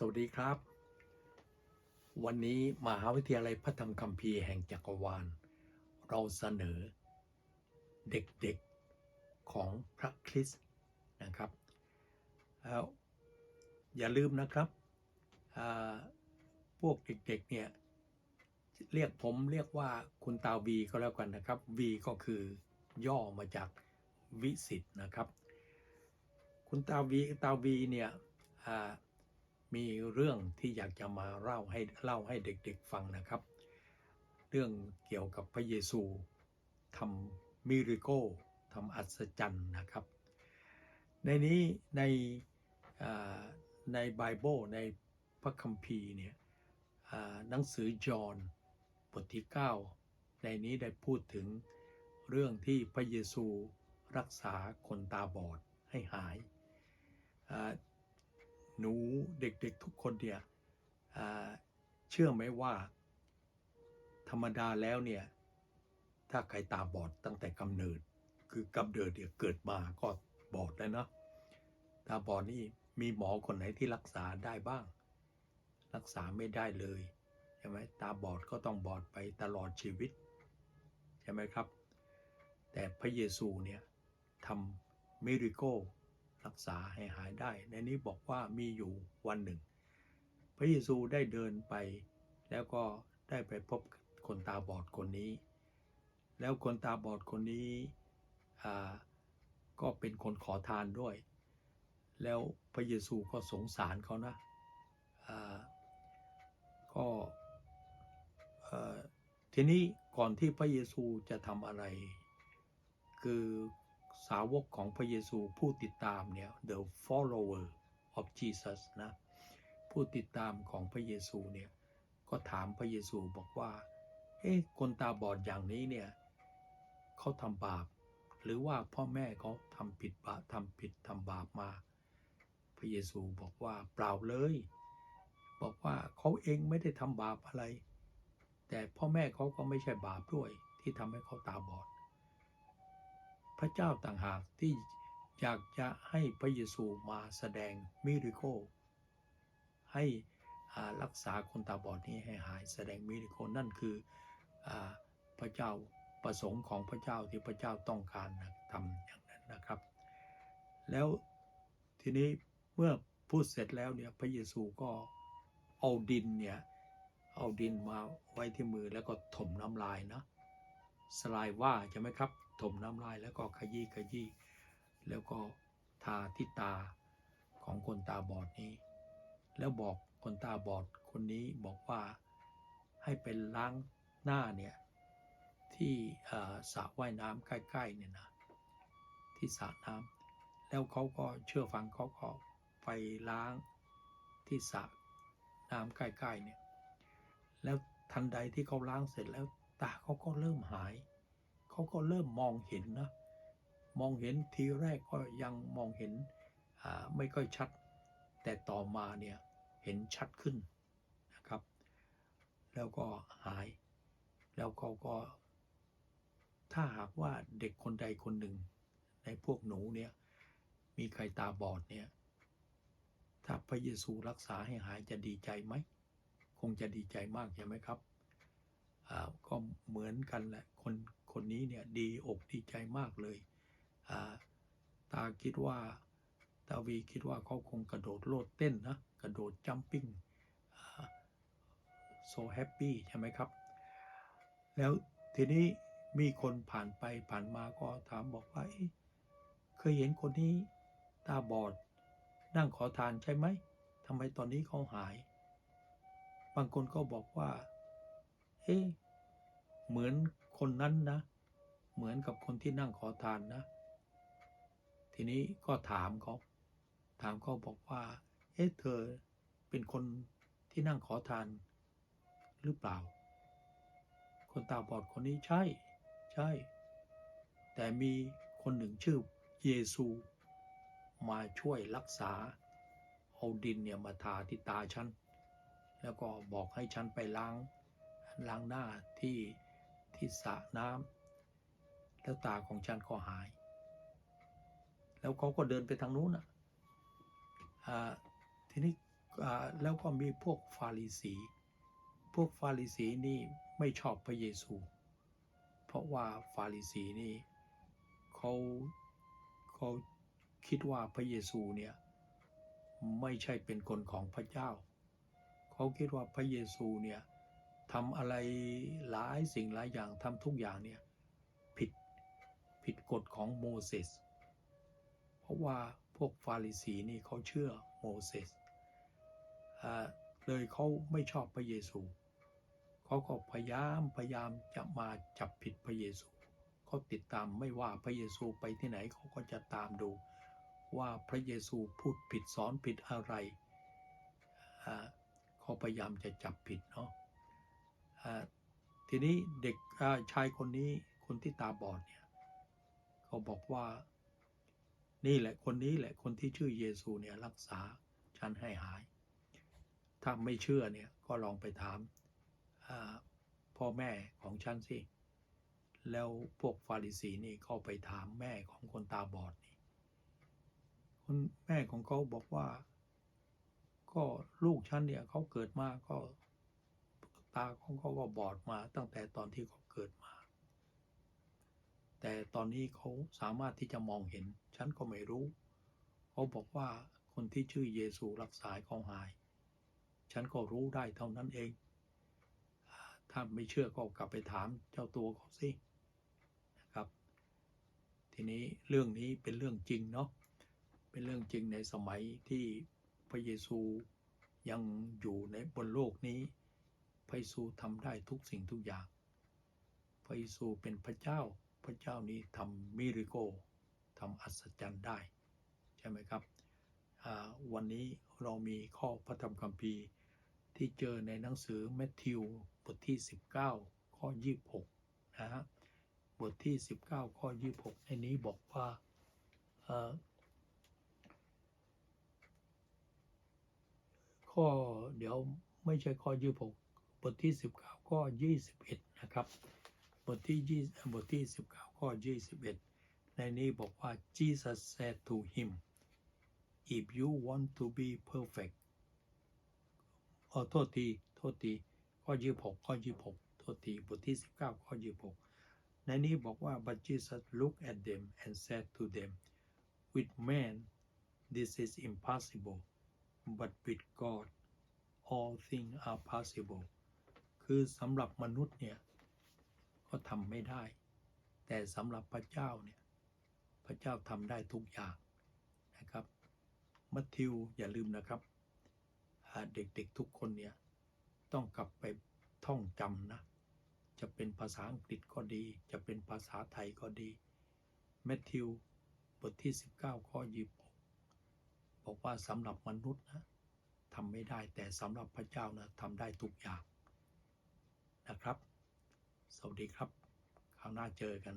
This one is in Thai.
สวัสดีครับ วันนี้มหาวิทยาลัยพระธรรมคัมภีร์แห่งจักรวาล เราเสนอเด็กๆของพระคริสต์นะครับแล้วอย่าลืมนะครับพวกเด็กๆเนี่ยเรียกผมเรียกว่าคุณตาวีก็แล้วกันนะครับ V ก็คือย่อมาจากวิสิตนะครับ คุณตาวีตาวีเนี่ยอ มีเรื่องที่อยากจะมาเล่าให้เล่าให้เด็กๆฟังนะครับ เรื่องเกี่ยวกับพระเยซูทำมิริโกทำอัศจรรย์นะครับ ในนี้ในในไบเบิลในพระคัมภีร์เนี่ยหนังสือจอห์นบทที่ 9 ในนี้ได้พูดถึงเรื่องที่พระเยซูรักษาคนตาบอดให้หาย หนูเด็กๆทุกคนเนี่ยเชื่อไหมว่า ธรรมดาแล้วเนี่ย ถ้าใครตาบอดตั้งแต่กำเนิด คือกำเนิดเนี่ยเกิดมาก็บอดแล้วเนาะตาบอดนี่มีหมอคนไหนที่รักษาได้บ้าง รักษาไม่ได้เลยใช่ไหมตาบอดก็ต้องบอดไปตลอดชีวิตใช่ไหมครับ แต่พระเยซูเนี่ยทำมิริโก รักษาให้หายได้ ในนี้บอกว่ามีอยู่วันหนึ่ง พระเยซูได้เดินไป แล้วก็ได้ไปพบคนตาบอดคนนี้ แล้วคนตาบอดคนนี้ก็เป็นคนขอทานด้วย แล้วพระเยซูก็สงสารเขานะก็ทีนี้ก่อนที่พระเยซูจะทำอะไร คือ สาวกของพระเยซูผู้ติดตามเนี่ย the follower of Jesus นะผู้ติดตามของพระเยซูเนี่ยก็ถามพระเยซูบอกว่าเอ๊ะคนตาบอดอย่างนี้เนี่ยเขาทำบาป หรือว่าพ่อแม่เขาทำผิดบาปทำผิดทำบาปมา พระเยซูบอกว่าเปล่าเลย บอกว่าเขาเองไม่ได้ทำบาปอะไร แต่พ่อแม่เขาก็ไม่ใช่บาปด้วยที่ทำให้เขาตาบอด พระเจ้าต่างหากที่อยากจะให้พระเยซูมาแสดงมิริโคให้รักษาคนตาบอดนี้ให้หายแสดงมิริโคนั่นคืออพระเจ้าประสงค์ของพระเจ้าที่พระเจ้าต้องการนะทำอย่างนั้นนะครับ แล้วทีนี้เมื่อพูดเสร็จแล้วเนี่ยพระเยซูก็เอาดินเนี่ยเอาดินมาไว้ที่มือแล้วก็ถมน้ำลายนะสลายว่าใช่ไหมครับ ถมน้ำลายแล้วก็ขยี้ขยี้แล้วก็ทาที่ตาของคนตาบอดนี้ แล้วบอกคนตาบอดคนนี้บอกว่าให้เป็นล้างหน้าเนี่ยที่สระว่ายน้ำใกล้ๆเนี่ยนะที่สระน้ำแล้วเขาก็เชื่อฟังเขาก็ไปล้างที่สระน้ำใกล้ๆเนี่ยแล้วทันใดที่เขาล้างเสร็จแล้วตาเขาก็เริ่มหาย เขาก็เริ่มมองเห็นนะ มองเห็นทีแรกก็ยังมองเห็นไม่ค่อยชัด แต่ต่อมาเนี่ยเห็นชัดขึ้นนะครับ แล้วก็หาย แล้วเขาก็ ถ้าหากว่าเด็กคนใดคนหนึ่ง ในพวกหนูเนี่ยมีใครตาบอดเนี่ยถ้าพระเยซูรักษาให้หายจะดีใจไหม คงจะดีใจมากใช่ไหมครับอ่าก็เหมือนกันแหละ คน คนนี้เนี่ยดีอกดีใจมากเลยตาคิดว่าตาวีคิดว่าเขาคงกระโดดโลดเต้นนะกระโดดจัมปิ้งโซแฮปปี้ใช่ไหมครับ แล้วทีนี้มีคนผ่านไปผ่านมาก็ถามบอกว่าเอ๊ะเคยเห็นคนนี้ตาบอด นั่งขอทานใช่ไหมทำไมตอนนี้เขาหาย บางคนก็บอกว่า เอ๊ะเหมือนคนนั้นนะ เหมือนกับคนที่นั่งขอทานนะ ทีนี้ก็ถามเขาถามเขาบอกว่า เอ๊ะเธอเป็นคนที่นั่งขอทานหรือเปล่า คนตาบอดคนนี้ใช่ ใช่ แต่มีคนหนึ่งชื่อเยซู มาช่วยรักษา เอาดินเนี่ยมาทาที่ตาฉัน แล้วก็บอกให้ฉันไปล้างล้างหน้าที่ที่สระน้ำ แล้วตาของฉันก็หาย แล้วเขาก็เดินไปทางนู้นอะอ่าทีนี้อ่าแล้วก็มีพวกฟาริสี พวกฟาริสีนี่ไม่ชอบพระเยซู เพราะว่าฟาริสีนี่เขาเขาคิดว่าพระเยซูเนี่ยไม่ใช่เป็นคนของพระเจ้า เขาคิดว่าพระเยซูเนี่ยทำอะไรหลายสิ่งหลายอย่างทำทุกอย่างเนี่ย ผิดกฎของโมเสส เพราะว่าพวกฟาริสีนี่เขาเชื่อโมเสสเลยเขาไม่ชอบพระเยซู เขาก็พยายามพยายามจะมาจับผิดพระเยซู เขาติดตามไม่ว่าพระเยซูไปที่ไหนเขาก็จะตามดู ว่าพระเยซูพูดผิดสอนผิดอะไร เขาพยายามจะจับผิดเนาะทีนี้เด็กชายคนนี้คนที่ตาบอดเนี่ย เขาบอกว่า นี่แหละคนนี้แหละคนที่ชื่อเยซูเนี่ยรักษาฉันให้หาย ถ้าไม่เชื่อเนี่ยก็ลองไปถามาพ่อแม่ของฉันสิ แล้วพวกฟาริสีนี่ก็ไปถามแม่ของคนตาบอดนี่คนแม่ของเขาบอกว่า ก็ลูกฉันเนี่ยเขาเกิดมาก็ตาของเขาก็บอดมาตั้งแต่ตอนที่เขา แต่ตอนนี้เขาสามารถที่จะมองเห็น ฉันก็ไม่รู้ เขาบอกว่าคนที่ชื่อเยซูรักษาให้เขาหาย ฉันก็รู้ได้เท่านั้นเอง ถ้าไม่เชื่อก็กลับไปถามเจ้าตัวเขาสินะครับ ทีนี้เรื่องนี้เป็นเรื่องจริงเนาะ เป็นเรื่องจริงในสมัยที่พระเยซูยังอยู่ในบนโลกนี้ พระเยซูทำได้ทุกสิ่งทุกอย่าง พระเยซูเป็นพระเจ้า พระเจ้านี้ทำมิริโกทำอัศจรรย์ได้ ใช่ไหมครับ วันนี้เรามีข้อพระธรรมคัมภีร์ที่เจอในหนังสือแมทธิวบทที่ 19 ข้อ 26 นะฮะ บทที่ 19 ข้อ 26 ในนี้บอกว่าข้อเดี๋ยวไม่ใช่ข้อ 26 บทที่ 19 ข้อ 21 นะครับ บทที่20บทที่19ข้อ21ในนี้บอกว่า Jesus said to him if you want to be perfect ขอโทษที โทษที ข้อ26ข้อ26โทษที บทที่19ข้อ26ในนี้บอกว่า but Jesus looked at them and said to them with man this is impossible but with God all things are possible คือสำหรับมนุษย์เนี่ย ก็ทำไม่ได้ แต่สำหรับพระเจ้าเนี่ยพระเจ้าทำได้ทุกอย่างนะครับ มัทธิวอย่าลืมนะครับเด็กๆทุกคนเนี่ยต้องกลับไปท่องจำนะ จะเป็นภาษาอังกฤษก็ดี จะเป็นภาษาไทยก็ดีแมทธิวบทที่ 19 ข้อ26บอกว่าสำหรับมนุษย์นะทำไม่ได้แต่สำหรับพระเจ้านะทำได้ทุกอย่างนะครับ สวัสดีครับ คราวหน้าเจอกัน